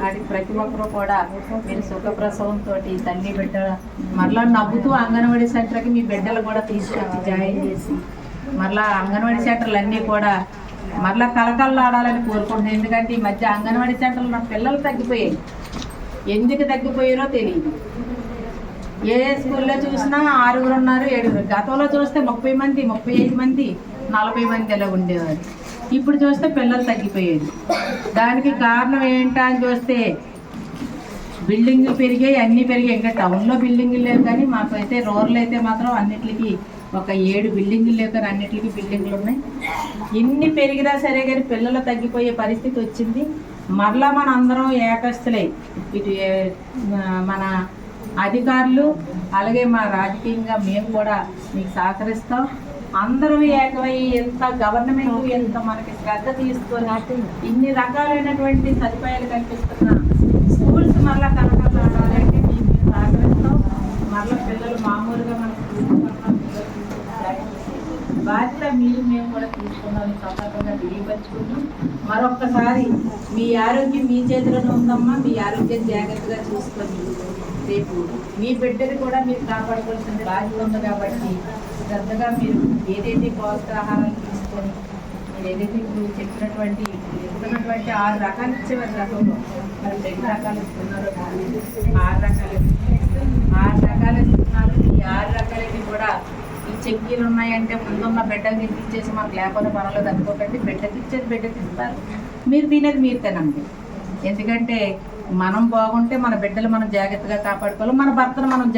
వాటికి ప్రతి ఒక్కరూ కూడా మీరు సుఖప్రసవంతో తల్లి బిడ్డ మరలా నవ్వుతూ అంగన్వాడీ సెంటర్కి మీ బిడ్డలు కూడా తీసుకొచ్చి జాయిన్ చేసి మరలా అంగన్వాడీ సెంటర్లు అన్నీ కూడా మరలా కలకల్లాడాలని కోరుకుంటున్నాను. ఎందుకంటే ఈ మధ్య అంగన్వాడీ సెంటర్లు నా పిల్లలు తగ్గిపోయాయి. ఎందుకు తగ్గిపోయారో తెలియదు. ఏ స్కూల్లో చూసినా ఆరుగురు ఉన్నారు ఏడుగురు. గతంలో చూస్తే ముప్పై మంది ముప్పై ఐదు మంది నలభై మంది ఎలా ఉండేవారు. ఇప్పుడు చూస్తే పిల్లలు తగ్గిపోయేది. దానికి కారణం ఏంటా అని చూస్తే బిల్డింగ్లు పెరిగాయి అన్నీ పెరిగాయి. ఇంకా టౌన్లో బిల్డింగ్లు లేవు కానీ మాకైతే రూరల్ అయితే మాత్రం అన్నిటికీ ఒక ఏడు బిల్డింగ్లు లేవు కానీ అన్నిటికీ బిల్డింగ్లు ఉన్నాయి. ఇన్ని పెరిగినా సరే కానీ పిల్లలు తగ్గిపోయే పరిస్థితి వచ్చింది. మరలా మన అందరం ఏకస్తులై ఇటు మన అధికారులు అలాగే మా రాజకీయంగా మేము కూడా మీకు సహకరిస్తాం. అందరూ ఏకమై ఎంత గవర్నమెంట్ ఎంత మనకి శ్రద్ధ తీసుకొని ఇన్ని రకాలైనటువంటి సదుపాయాలు కల్పిస్తున్న స్కూల్స్ మరలా కనకాలంటే మీకు మేము సహకరిస్తాం మరలా పిల్లలు మామూలుగా మన బాధ్యత మీరు మేము కూడా తీసుకున్నాం. సంతకంగా సందర్భంగా తెలియపరుచుకుంటూ మరొక్కసారి మీ ఆరోగ్యం మీ చేతిలోనే ఉందమ్మా. మీ ఆరోగ్యం జాగ్రత్తగా చూసుకొని రేపు మీ బిడ్డని కూడా మీరు కాపాడుకోవాల్సిన బాధ్యత ఉంది కాబట్టి శ్రద్ధగా మీరు ఏదైతే పౌష్టికాహారాలు తీసుకొని మీరు ఏదైతే ఇప్పుడు చెప్పినటువంటి ఇస్తున్నటువంటి ఆరు రకాలు ఇచ్చేవారు గతంలో మరి రెండు రకాలు ఇస్తున్నారు ఆరు రకాలు ఆరు రకాలు ఇస్తున్నారు ఈ ఆరు రకాలకి కూడా ఈ చెక్కీలు ఉన్నాయంటే ముందున్న బిడ్డకి ఇచ్చేసి మాకు లేకపోతే పర్వాలేదు అనుకోకండి బిడ్డకి ఇచ్చేది బిడ్డకి ఇస్తారు. మీరు తినేది మీరు తినండి. ఎందుకంటే మనం బాగుంటే మన బిడ్డలు మనం జాగ్రత్తగా కాపాడుకోవాలి. మన భర్తను మనం